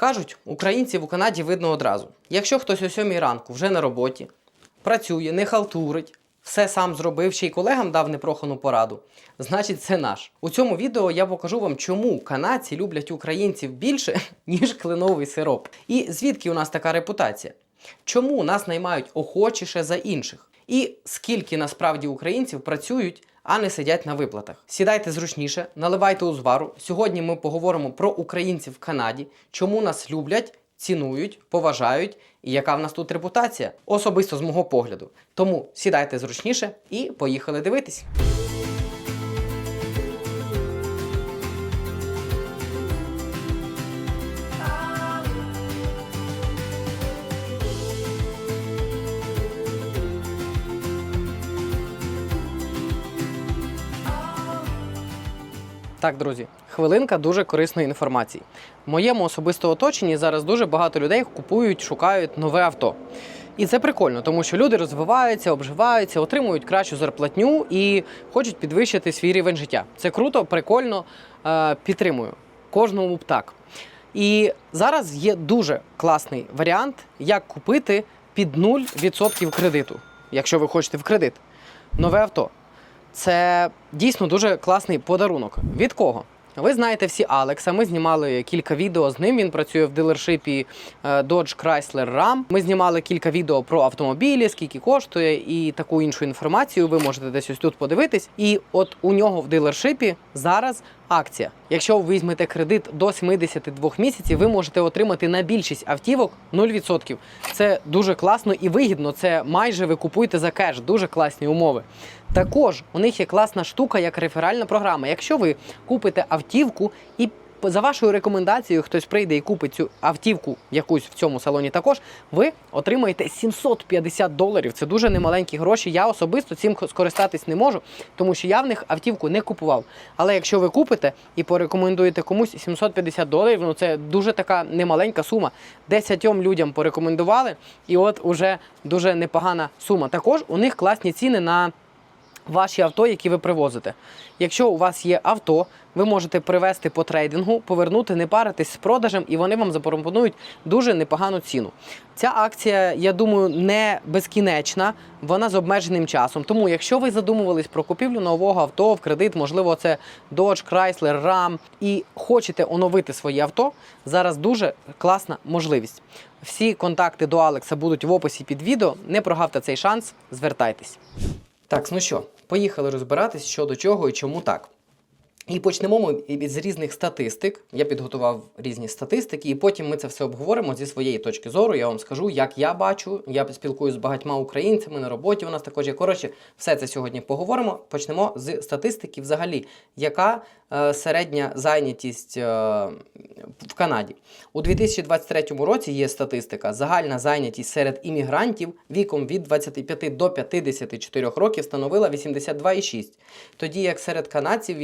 Кажуть, українців у Канаді видно одразу. Якщо хтось о 7 ранку вже на роботі, працює, не халтурить, все сам зробив, ще й колегам дав непрохану пораду, значить це наш. У цьому відео я покажу вам, чому канадці люблять українців більше, ніж кленовий сироп. І звідки у нас така репутація? Чому нас наймають охочіше за інших? І скільки насправді українців працюють, а не сидять на виплатах. Сідайте зручніше, наливайте узвару. Сьогодні ми поговоримо про українців в Канаді, чому нас люблять, цінують, поважають і яка в нас тут репутація, особисто з мого погляду. Тому сідайте зручніше і поїхали дивитись. Так, друзі, хвилинка дуже корисної інформації. В моєму особистому оточенні зараз дуже багато людей купують, шукають нове авто. І це прикольно, тому що люди розвиваються, обживаються, отримують кращу зарплатню і хочуть підвищити свій рівень життя. Це круто, прикольно, е, підтримую. Кожному б так. І зараз є дуже класний варіант, як купити під 0% кредиту, якщо ви хочете в кредит. Нове авто. Це дійсно дуже класний подарунок. Від кого? Ви знаєте всі Алекса. Ми знімали кілька відео з ним. Він працює в дилершипі е, Dodge Chrysler Ram. Ми знімали кілька відео про автомобілі, скільки коштує, і таку іншу інформацію. Ви можете десь ось тут подивитись. І от у нього в дилершипі зараз акція. Якщо ви візьмете кредит до 72 місяців, ви можете отримати на більшість автівок 0%. Це дуже класно і вигідно. Це майже ви купуєте за кеш. Дуже класні умови. Також у них є класна штука, як реферальна програма. Якщо ви купите автівку і за вашою рекомендацією хтось прийде і купить цю автівку якусь в цьому салоні також, ви отримаєте 750 доларів. Це дуже немаленькі гроші. Я особисто цим скористатись не можу, тому що я в них автівку не купував. Але якщо ви купите і порекомендуєте комусь 750 доларів, ну це дуже така немаленька сума. Десятьом людям порекомендували, і от уже дуже непогана сума. Також у них класні ціни на ваші авто, які ви привозите. Якщо у вас є авто, ви можете привезти по трейдингу, повернути, не паритись з продажем, і вони вам запропонують дуже непогану ціну. Ця акція, я думаю, не безкінечна, вона з обмеженим часом. Тому, якщо ви задумувались про купівлю нового авто в кредит, можливо, це Dodge, Chrysler, Ram, і хочете оновити своє авто, зараз дуже класна можливість. Всі контакти до Алекса будуть в описі під відео. Не прогавте цей шанс, звертайтесь. Так, ну що, поїхали розбиратись, що до чого і чому так. І почнемо ми з різних статистик. Я підготував різні статистики, і потім ми це все обговоримо зі своєї точки зору. Я вам скажу, як я бачу. Я спілкуюся з багатьма українцями на роботі. У нас також є. Коротше, все це сьогодні поговоримо. Почнемо з статистики, взагалі, яка е, середня зайнятість е, в Канаді. У 2023 році є статистика. Загальна зайнятість серед іммігрантів віком від 25 до 54 років становила 82,6, тоді як серед канадців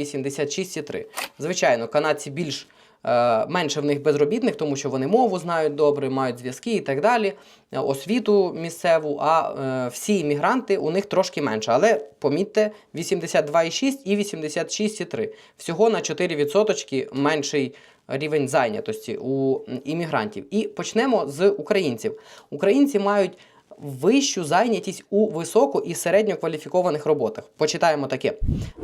86,3. Звичайно, канадці більш е, менше в них безробітних, тому що вони мову знають добре, мають зв'язки і так далі, е, освіту місцеву, а е, всі іммігранти у них трошки менше. Але помітьте, 82,6 і 86,3. Всього на 4% менший рівень зайнятості у іммігрантів. І почнемо з українців. Українці мають вищу зайнятість у високо і середньокваліфікованих роботах. Почитаємо таке: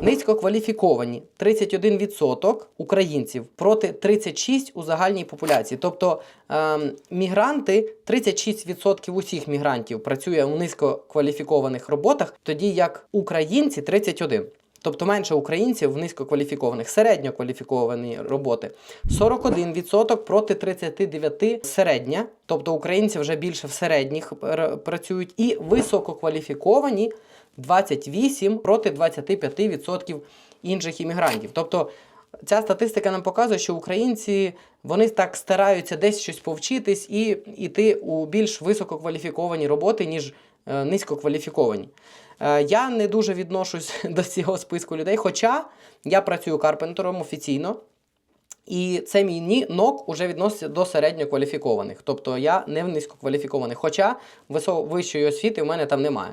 низькокваліфіковані 31% українців проти 36% у загальній популяції. Тобто ем, мігранти, 36% усіх мігрантів працює у низькокваліфікованих роботах, тоді як українці 31%. Тобто менше українців в низькокваліфікованих, середньокваліфіковані роботи. 41% проти 39% середня. Тобто українці вже більше в середніх працюють. І висококваліфіковані 28 проти 25% інших іммігрантів. Тобто ця статистика нам показує, що українці вони так стараються десь щось повчитись і йти у більш висококваліфіковані роботи, ніж низькокваліфіковані. Е, я не дуже відношусь до цього списку людей, хоча я працюю карпентером офіційно. І це мій нок уже відноситься до середньокваліфікованих. Тобто я не в низькокваліфікованих, хоча вищої освіти в мене там немає.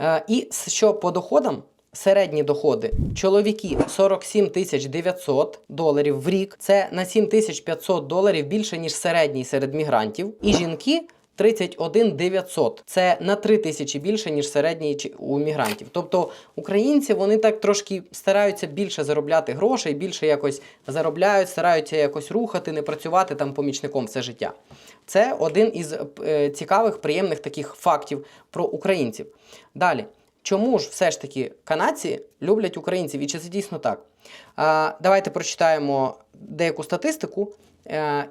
Е, і що по доходам, середні доходи. Чоловіки 47 тисяч 900 доларів в рік. Це на 7 тисяч 500 доларів більше, ніж середній серед мігрантів. І жінки 31 900. Це на 3 тисячі більше, ніж середній у мігрантів. Тобто українці вони так трошки стараються більше заробляти грошей, більше якось заробляють, стараються якось рухати, не працювати там помічником все життя. Це один із е, цікавих, приємних таких фактів про українців. Далі. Чому ж все ж таки канадці люблять українців? І чи це дійсно так? А, давайте прочитаємо деяку статистику,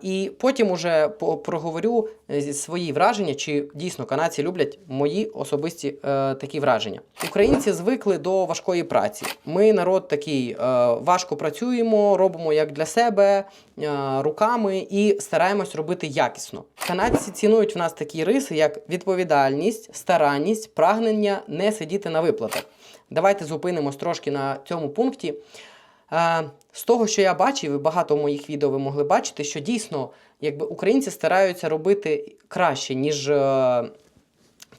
і потім уже проговорю е, свої враження, чи дійсно канадці люблять мої особисті е, такі враження. Українці звикли до важкої праці. Ми народ такий е, важко працюємо, робимо як для себе е, руками і стараємось робити якісно. Канадці цінують в нас такі риси, як відповідальність, старанність, прагнення не сидіти на виплатах. Давайте зупинимось трошки на цьому пункті. З того, що я бачив, і багато моїх відео ви могли бачити, що дійсно якби українці стараються робити краще, ніж е,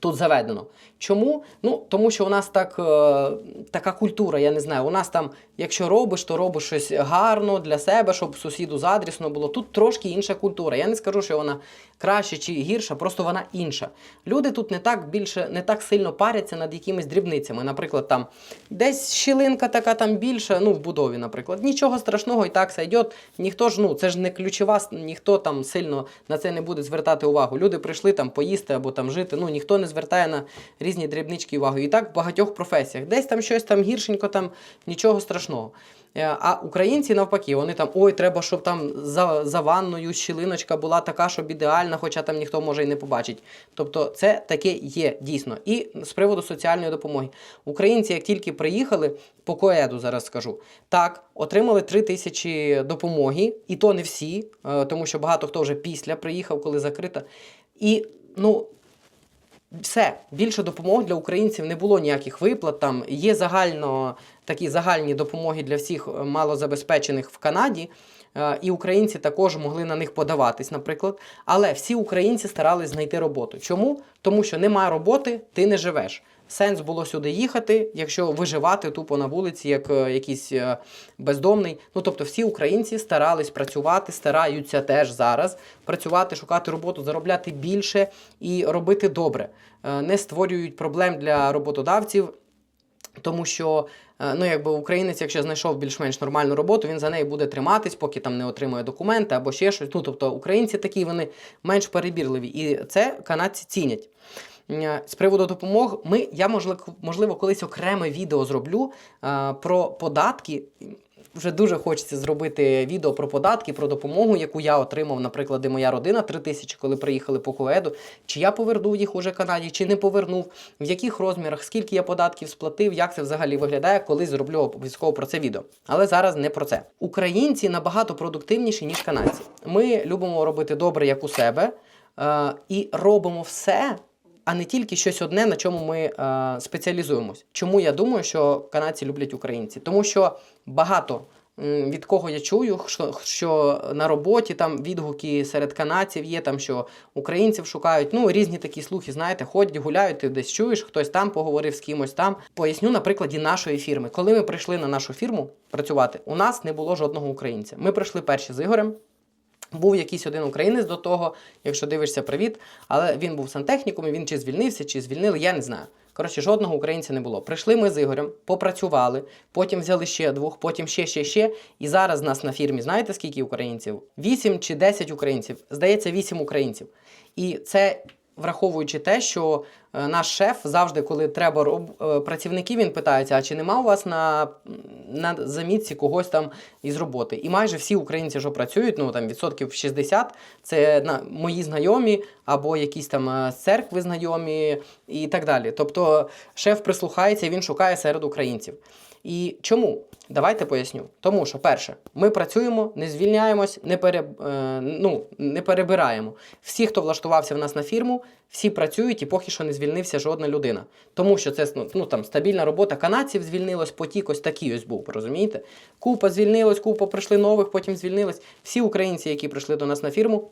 тут заведено. Чому? Ну, тому що у нас так, е, така культура, я не знаю. У нас там, якщо робиш, то робиш щось гарно для себе, щоб сусіду задрісно було. Тут трошки інша культура. Я не скажу, що вона краще чи гірша, просто вона інша. Люди тут не так більше, не так сильно паряться над якимись дрібницями. Наприклад, там десь щілинка така там більша, ну в будові, наприклад. Нічого страшного, і так сойде. Ніхто ж, ну це ж не ключова, ніхто там сильно на це не буде звертати увагу. Люди прийшли там поїсти або там жити. Ну ніхто не звертає на різні дрібнички увагу. І так в багатьох професіях. Десь там щось там гіршенько, там нічого страшного. Е, А українці навпаки, вони там ой, треба, щоб там за, за ванною щілиночка була така, щоб ідеальна, хоча там ніхто може і не побачить. Тобто, це таке є дійсно. І з приводу соціальної допомоги. Українці, як тільки приїхали, по коеду зараз скажу, так, отримали 3 тисячі допомоги, і то не всі, е, тому що багато хто вже після приїхав, коли закрита. І ну, все, більше допомог для українців не було ніяких виплат. Там є загально такі загальні допомоги для всіх е, малозабезпечених в Канаді. е, І українці також могли на них подаватись, наприклад. Але всі українці старались знайти роботу. Чому? Тому що немає роботи, ти не живеш. Сенс було сюди їхати, якщо виживати тупо на вулиці, як е, якийсь е, бездомний. Ну тобто, всі українці старались працювати, стараються теж зараз працювати, шукати роботу, заробляти більше і робити добре. Е, Не створюють проблем для роботодавців. Тому що ну, якби українець, якщо знайшов більш-менш нормальну роботу, він за неї буде триматись, поки там не отримує документи або ще щось. Ну, тобто українці такі вони менш перебірливі, і це канадці цінять. Е, З приводу допомог, ми, я можливо, колись окреме відео зроблю е, про податки. Вже дуже хочеться зробити відео про податки, про допомогу, яку я отримав, наприклад, і моя родина 3 тисячі, коли приїхали по КУЕДу. Чи я повернув їх уже Канаді, чи не повернув, в яких розмірах, скільки я податків сплатив, як це взагалі виглядає, коли зроблю обов'язково про це відео. Але зараз не про це. Українці набагато продуктивніші, ніж канадці. Ми любимо робити добре, як у себе, е, і робимо все а не тільки щось одне, на чому ми е, спеціалізуємось. Чому я думаю, що канадці люблять українці? Тому що багато від кого я чую, що, що на роботі там відгуки серед канадців є, там що українців шукають. Ну різні такі слухи, знаєте, ходять, гуляють, ти десь чуєш, хтось там поговорив з кимось там. Поясню на прикладі нашої фірми. Коли ми прийшли на нашу фірму працювати, у нас не було жодного українця. Ми прийшли перші з Ігорем. Був якийсь один українець до того, якщо дивишся, привіт. Але він був сантехніком, і він чи звільнився, чи звільнили, я не знаю. Коротше, жодного українця не було. Прийшли ми з Ігорем, попрацювали, потім взяли ще двох, потім ще, ще, ще. І зараз нас на фірмі, знаєте скільки українців? Вісім чи десять українців. Здається, вісім українців. І це враховуючи те, що наш шеф завжди, коли треба роб... е, працівників, він питається: а чи нема у вас на, на замітці когось там із роботи? І майже всі українці, що працюють, ну там відсотків 60, це на мої знайомі або якісь там е, церкви знайомі і так далі. Тобто шеф прислухається, він шукає серед українців. І чому? Давайте поясню. Тому що, перше, ми працюємо, не звільняємось, не, пере, е, ну, не перебираємо. Всі, хто влаштувався в нас на фірму, всі працюють і поки що не звільнився жодна людина. Тому що це ну, ну, там, стабільна робота канадців звільнилось, потік ось такий ось був, розумієте? Купа звільнилось, купа прийшли нових, потім звільнилось. Всі українці, які прийшли до нас на фірму,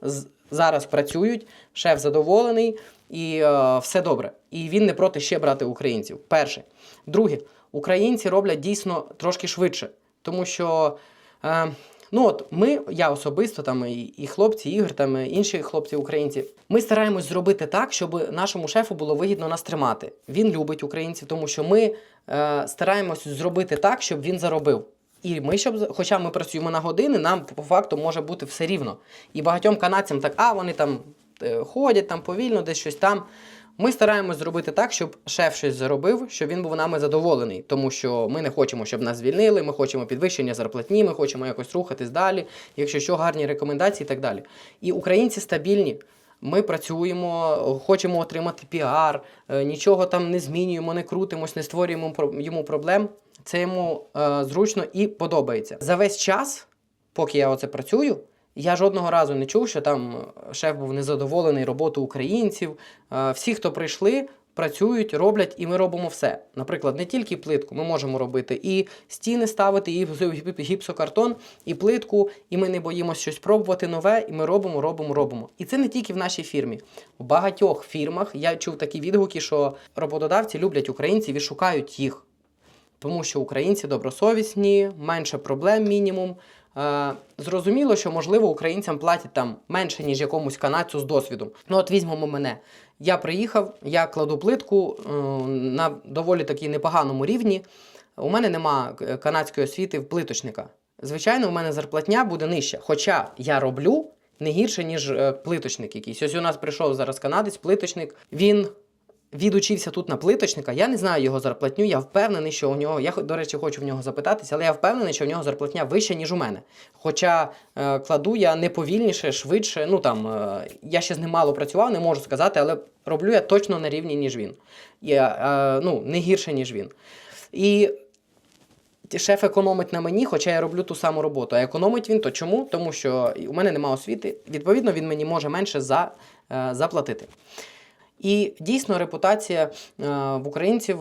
зараз працюють, шеф задоволений і е, все добре. І він не проти ще брати українців. Перше. Друге, Українці роблять дійсно трошки швидше, тому що. Е, Ну от ми, я особисто, там і, і хлопці, Ігор, там і інші хлопці українці. Ми стараємось зробити так, щоб нашому шефу було вигідно нас тримати. Він любить українців, тому що ми е, стараємось зробити так, щоб він заробив. І ми, щоб, хоча ми працюємо на години, нам по факту може бути все рівно. І багатьом канадцям так, а вони там е, ходять там повільно, десь щось там. Ми стараємось зробити так, щоб шеф щось заробив, щоб він був нами задоволений, тому що ми не хочемо, щоб нас звільнили, ми хочемо підвищення зарплатні, ми хочемо якось рухатись далі, якщо що, гарні рекомендації і так далі. І українці стабільні. Ми працюємо, хочемо отримати піар, е, нічого там не змінюємо, не крутимось, не створюємо йому проблем. Це йому е, зручно і подобається. За весь час, поки я оце працюю, я жодного разу не чув, що там е, шеф був незадоволений роботою українців. Е, Всі, хто прийшли, працюють, роблять, і ми робимо все. Наприклад, не тільки плитку, ми можемо робити і стіни ставити, і гіпсокартон, і плитку, і ми не боїмося щось пробувати нове, і ми робимо, робимо, робимо. І це не тільки в нашій фірмі. В багатьох фірмах я чув такі відгуки, що роботодавці люблять українців і шукають їх. Тому що українці добросовісні, менше проблем мінімум. Е, зрозуміло, що можливо українцям платять там менше, ніж якомусь канадцю з досвідом. Ну от візьмемо мене. Я приїхав, я кладу плитку е, на доволі таки непоганому рівні. У мене нема канадської освіти в плиточника. Звичайно, у мене зарплатня буде нижча. Хоча я роблю не гірше, ніж е, плиточник якийсь. Ось у нас прийшов зараз канадець, плиточник. Він відучився тут на плиточника. Я не знаю його зарплатню. Я впевнений, що у нього. Я до речі, хочу в нього запитатися, але я впевнений, що в нього зарплатня вища, ніж у мене. Хоча е, кладу я не повільніше, швидше. Ну там е, я ще з ним мало працював, не можу сказати, але роблю я точно на рівні, ніж він. Я, е, ну, не гірше, ніж він. І шеф економить на мені, хоча я роблю ту саму роботу. А економить він то чому? Тому що у мене немає освіти. Відповідно, він мені може менше за, е, заплатити. І дійсно репутація е, в українців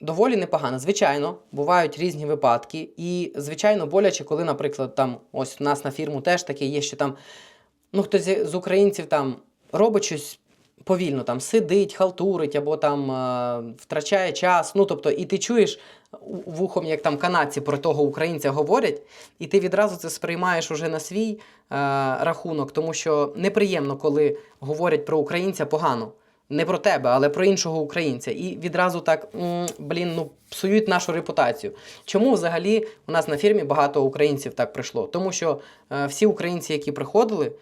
доволі непогана. Звичайно, бувають різні випадки, і звичайно боляче, коли, наприклад, там ось у нас на фірму теж таке є, що там ну хтось з українців там робить щось. Повільно там сидить, халтурить або там е, втрачає час. Ну тобто, і ти чуєш вухом, як там канадці про того українця говорять, і ти відразу це сприймаєш уже на свій е, рахунок, тому що неприємно, коли говорять про українця погано. Не про тебе, але про іншого українця. І відразу так, блін, ну псують нашу репутацію. Чому взагалі у нас на фірмі багато українців так прийшло? Тому що е, всі українці, які приходили,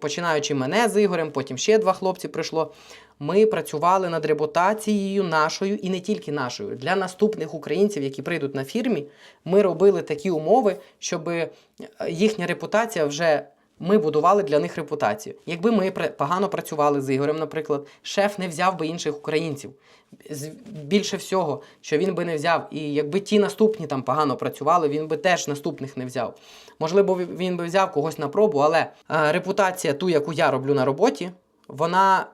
починаючи мене з Ігорем, потім ще два хлопці прийшло. Ми працювали над репутацією нашою і не тільки нашою. Для наступних українців, які прийдуть на фірмі, ми робили такі умови, щоб е, їхня репутація вже ми будували для них репутацію. Якби ми погано працювали з Ігорем, наприклад, шеф не взяв би інших українців. Більше всього, що він би не взяв. І якби ті наступні там погано працювали, він би теж наступних не взяв. Можливо, він би взяв когось на пробу, але е, репутація, ту, яку я роблю на роботі, вона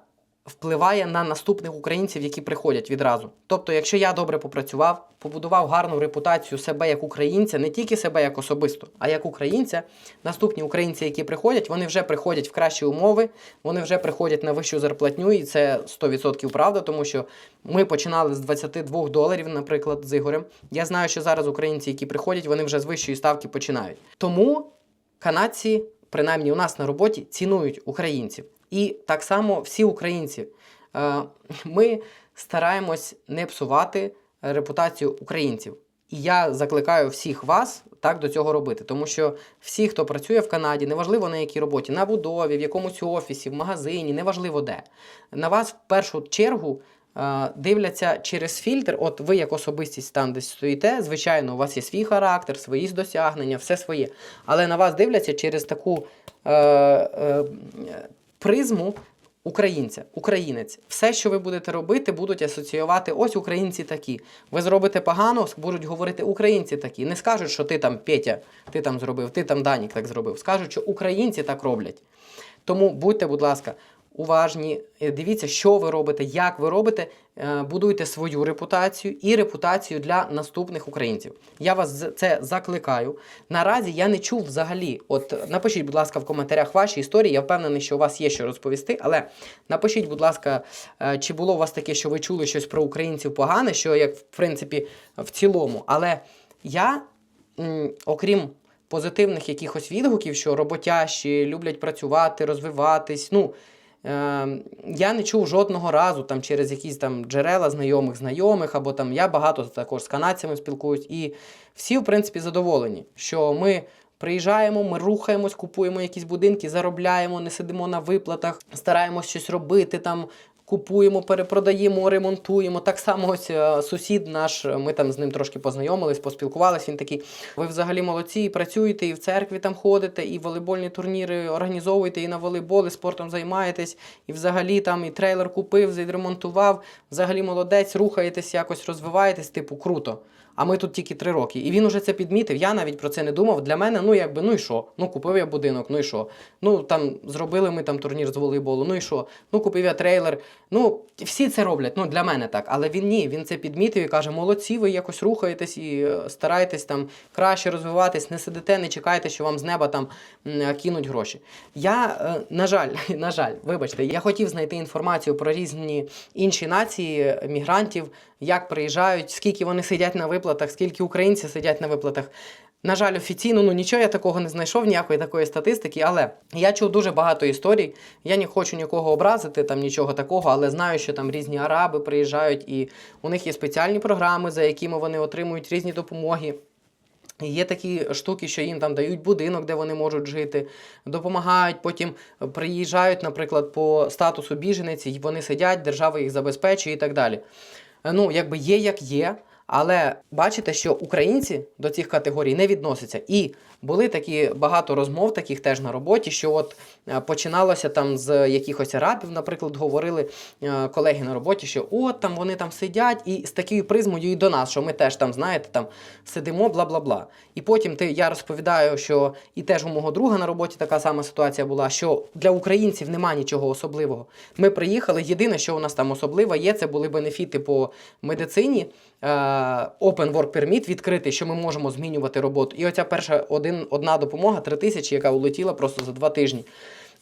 впливає на наступних українців, які приходять відразу. Тобто, якщо я добре попрацював, побудував гарну репутацію себе як українця, не тільки себе як особисто, а як українця, наступні українці, які приходять, вони вже приходять в кращі умови, вони вже приходять на вищу зарплатню, і це 100% правда, тому що ми починали з 22 доларів, наприклад, з Ігорем. Я знаю, що зараз українці, які приходять, вони вже з вищої ставки починають. Тому канадці, принаймні у нас на роботі, цінують українців. І так само всі українці. Е, Ми стараємось не псувати репутацію українців. І я закликаю всіх вас так до цього робити, тому що всі, хто працює в Канаді, неважливо на якій роботі, на будові, в якомусь офісі, в магазині, неважливо де. На вас в першу чергу е, дивляться через фільтр. От ви як особистість там десь стоїте. Звичайно, у вас є свій характер, свої досягнення, все своє. Але на вас дивляться через таку е, е, призму українця, українець. Все, що ви будете робити, будуть асоціювати ось українці такі. Ви зробите погано, будуть говорити українці такі. Не скажуть, що ти там Петя, ти там зробив, ти там Данік так зробив. Скажуть, що українці так роблять. Тому будьте, будь ласка, уважні, е, дивіться, що ви робите, як ви робите, е, будуйте свою репутацію і репутацію для наступних українців. Я вас це закликаю. Наразі я не чув взагалі. От напишіть, будь ласка, в коментарях ваші історії. Я впевнений, що у вас є що розповісти. Але напишіть, будь ласка, е, чи було у вас таке, що ви чули щось про українців погане, що як в принципі в цілому. Але я, окрім позитивних якихось відгуків, що роботящі, люблять працювати, розвиватись. Ну, я не чув жодного разу там через якісь там джерела знайомих знайомих, або там я багато також з канадцями спілкуюсь, і всі, в принципі, задоволені, що ми. Приїжджаємо, ми рухаємось, купуємо якісь будинки, заробляємо, не сидимо на виплатах, стараємось щось робити там, купуємо, перепродаємо, ремонтуємо. Так само ось е, сусід наш, е, ми там з ним трошки познайомились, поспілкувалися. Він такий: ви взагалі молодці, і працюєте, і в церкві там ходите, і волейбольні турніри організовуєте, і на волейбол, і спортом займаєтесь, і взагалі там і трейлер купив, відремонтував. Взагалі молодець, рухаєтесь, якось розвиваєтесь, типу, круто. А ми тут тільки три роки. І він уже це підмітив. Я навіть про це не думав. Для мене, ну якби, ну і що? Ну купив я будинок, ну і що? Ну там зробили ми там турнір з волейболу, ну і що? Ну купив я трейлер. Ну всі це роблять. Ну для мене так. Але він ні, він це підмітив і каже: молодці, ви якось рухаєтесь і е, стараєтесь там краще розвиватись, не сидите, не чекайте, що вам з неба там е, кинуть гроші. Я, е, на жаль, на жаль, вибачте, я хотів знайти інформацію про різні інші нації мігрантів, як приїжджають, скільки вони сидять на виплатах, скільки українців сидять на виплатах. На жаль, офіційно ну нічого я такого не знайшов, ніякої такої статистики, але я чув дуже багато історій. Я не хочу нікого образити, там нічого такого, але знаю, що там різні араби приїжджають, і у них є спеціальні програми, за якими вони отримують різні допомоги. Є такі штуки, що їм там дають будинок, де вони можуть жити, допомагають, потім приїжджають, наприклад, по статусу біженець, і вони сидять, держава їх забезпечує і так далі. Ну, якби є як є, але бачите, що українці до цих категорій не відносяться. І були такі багато розмов, таких теж на роботі, що от е, починалося там з якихось арабів, наприклад, говорили е, колеги на роботі, що от там вони там сидять, і з такою призмою і до нас, що ми теж там, знаєте, там сидимо, бла бла бла. І потім ти я розповідаю, що і теж у мого друга на роботі така сама ситуація була, що для українців нема нічого особливого. Ми приїхали. Єдине, що у нас там особливо є, це були бенефіти по медицині. е, Open Work Permit відкритий, що ми можемо змінювати роботу. І оця перша один, одна допомога три тисячі, яка улетіла просто за два тижні.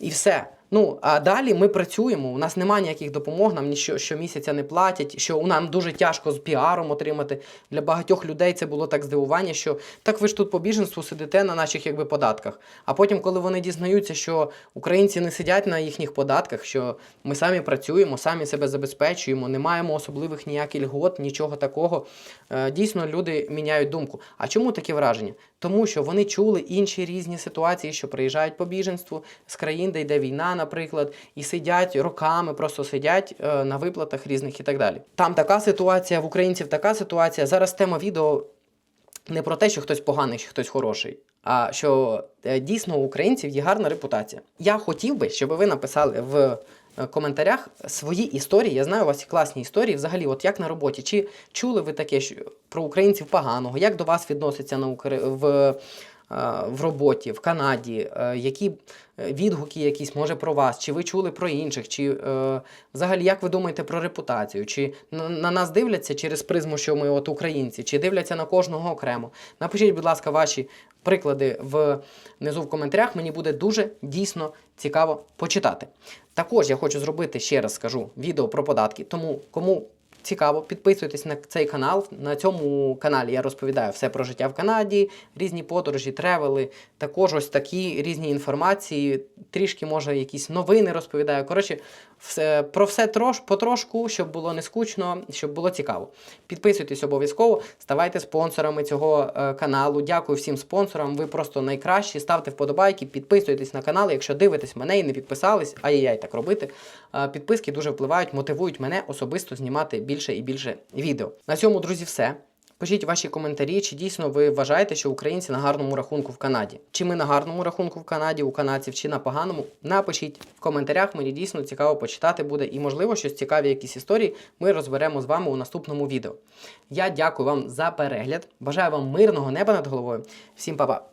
І все. Ну, а далі ми працюємо. У нас немає ніяких допомог, нам ніщо щомісяця не платять, що у нам дуже тяжко з піаром отримати. Для багатьох людей це було так здивування, що так ви ж тут по біженству сидите на наших якби податках. А потім, коли вони дізнаються, що українці не сидять на їхніх податках, що ми самі працюємо, самі себе забезпечуємо, не маємо особливих ніяких льгот, нічого такого. е, Дійсно, люди міняють думку. А чому таке враження? Тому що вони чули інші різні ситуації, що приїжджають по біженству з країн, де йде війна, наприклад, і сидять роками, просто сидять е, на виплатах різних і так далі. Там така ситуація, в українців така ситуація. Зараз тема відео не про те, що хтось поганий, що хтось хороший, а що е, дійсно у українців є гарна репутація. Я хотів би, щоб ви написали в е, коментарях свої історії. Я знаю, у вас класні історії. Взагалі, от як на роботі, чи чули ви таке що, про українців поганого, як до вас відносяться на Укра... в, в роботі, в Канаді, е, які е, відгуки якісь може про вас, чи ви чули про інших, чи е, взагалі як ви думаєте про репутацію? Чи на нас дивляться через призму, що ми от українці, чи дивляться на кожного окремо? Напишіть, будь ласка, ваші приклади внизу в коментарях. Мені буде дуже дійсно цікаво почитати. Також я хочу зробити ще раз скажу відео про податки, тому кому. Цікаво, підписуйтесь на цей канал. На цьому каналі я розповідаю все про життя в Канаді, різні подорожі, тревели, також ось такі різні інформації, трішки, може, якісь новини розповідаю. Коротше, все, про все трош, потрошку, щоб було не скучно, щоб було цікаво. Підписуйтесь обов'язково, ставайте спонсорами цього е, каналу. Дякую всім спонсорам. Ви просто найкращі. Ставте вподобайки, підписуйтесь на канал. Якщо дивитесь мене і не підписались, ай-яй так робити. Е, підписки дуже впливають, мотивують мене особисто знімати більше і більше відео. На цьому, друзі, все. Пишіть ваші коментарі, чи дійсно ви вважаєте, що українці на гарному рахунку в Канаді. Чи ми на гарному рахунку в Канаді, у канадців, чи на поганому. Напишіть в коментарях, мені дійсно цікаво почитати буде. І, можливо, щось цікаві, якісь історії ми розберемо з вами у наступному відео. Я дякую вам за перегляд. Бажаю вам мирного неба над головою. Всім па-па!